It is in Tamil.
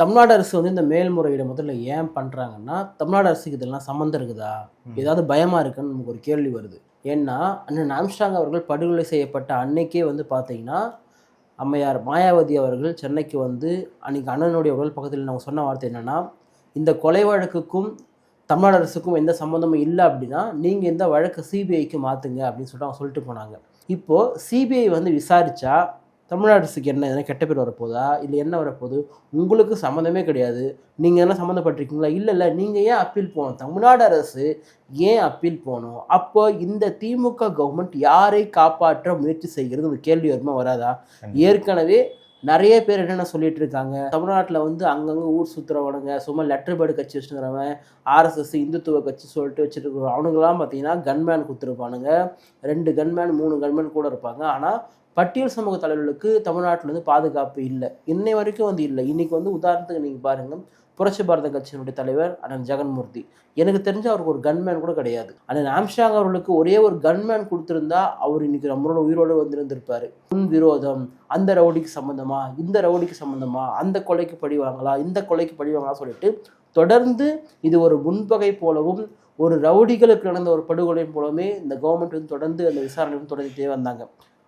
தமிழ்நாடு அரசு வந்து இந்த மேல்முறையீடு முதல்ல ஏன் பண்ணுறாங்கன்னா தமிழ்நாடு அரசுக்கு இதெல்லாம் சம்மந்தம் இருக்குதா? ஏதாவது பயமாக இருக்குன்னு நமக்கு ஒரு கேள்வி வருது. ஏன்னா அண்ணன் ஆம்ஸ்டாங் அவர்கள் படுகொலை செய்யப்பட்ட அன்னைக்கே வந்து பார்த்தீங்கன்னா அம்மையார் மாயாவதி அவர்கள் சென்னைக்கு வந்து அன்னைக்கு அண்ணனுடைய உடல் பக்கத்தில் நாங்கள் சொன்ன வார்த்தை என்னன்னா இந்த கொலை வழக்குக்கும் தமிழ்நாடு அரசுக்கும் எந்த சம்மந்தமும் இல்லை அப்படின்னா நீங்கள் இந்த வழக்கை சிபிஐக்கு மாற்றுங்க அப்படின்னு சொல்லிட்டு அவங்க சொல்லிட்டு போனாங்க. இப்போது சிபிஐ வந்து விசாரிச்சா தமிழ்நாடு அரசுக்கு என்ன எதனா கெட்ட பேர் வரப்போதா? இல்லை என்ன வரப்போகுது? உங்களுக்கு சம்மந்தமே கிடையாது. நீங்கள் என்ன சம்மந்தப்பட்டிருக்கீங்களா? இல்லை இல்லை. நீங்கள் ஏன் அப்பீல் போகணும்? தமிழ்நாடு அரசு ஏன் அப்பீல் போகணும்? அப்போ இந்த திமுக கவர்மெண்ட் யாரை காப்பாற்ற முயற்சி செய்கிறது? ஒரு கேள்வி வருமா வராதா? ஏற்கனவே நிறைய பேர் என்னென்ன சொல்லிட்டு இருக்காங்க தமிழ்நாட்டில் வந்து அங்கங்கே ஊர் சுற்றுறவனுங்க சும்மா லெட்டர் பேர்டு கட்சி வச்சுக்கிறவன் ஆர்எஸ்எஸ் இந்துத்துவ கட்சி சொல்லிட்டு வச்சுட்டு அவனுங்களாம் பார்த்தீங்கன்னா கன்மேன் கொடுத்துருப்பானுங்க. ரெண்டு கன்மேன் மூணு கன்மேன் கூட இருப்பாங்க. ஆனால் பட்டியல் சமூக தலைவர்களுக்கு தமிழ்நாட்டில் வந்து பாதுகாப்பு இல்லை. இன்னை வரைக்கும் வந்து இல்லை. இன்னைக்கு வந்து உதாரணத்துக்கு நீங்கள் பாருங்கள் புரட்சி பாரத கட்சியினுடைய தலைவர் அண்ணன் ஜெகன்மூர்த்தி. எனக்கு தெரிஞ்ச அவருக்கு ஒரு கன்மேன் கூட கிடையாது. அண்ணன் ஆம்ஷாங் அவர்களுக்கு ஒரே ஒரு கன்மேன் கொடுத்துருந்தா அவர் இன்னைக்கு நம்மளோட உயிரோடு வந்திருந்திருப்பாரு. முன் விரோதம் அந்த ரவுடிக்கு சம்மந்தமா இந்த ரவுடிக்கு சம்மந்தமா அந்த கொலைக்கு பழிவாங்களா இந்த கொலைக்கு பழிவாங்களா சொல்லிட்டு தொடர்ந்து இது ஒரு முன்பகை போலவும் ஒரு ரவுடிகளுக்கு நடந்த ஒரு படுகொலை போலவுமே இந்த கவர்மெண்ட் வந்து தொடர்ந்து அந்த விசாரணை வந்து தொடர்ந்துட்டே வந்தாங்க.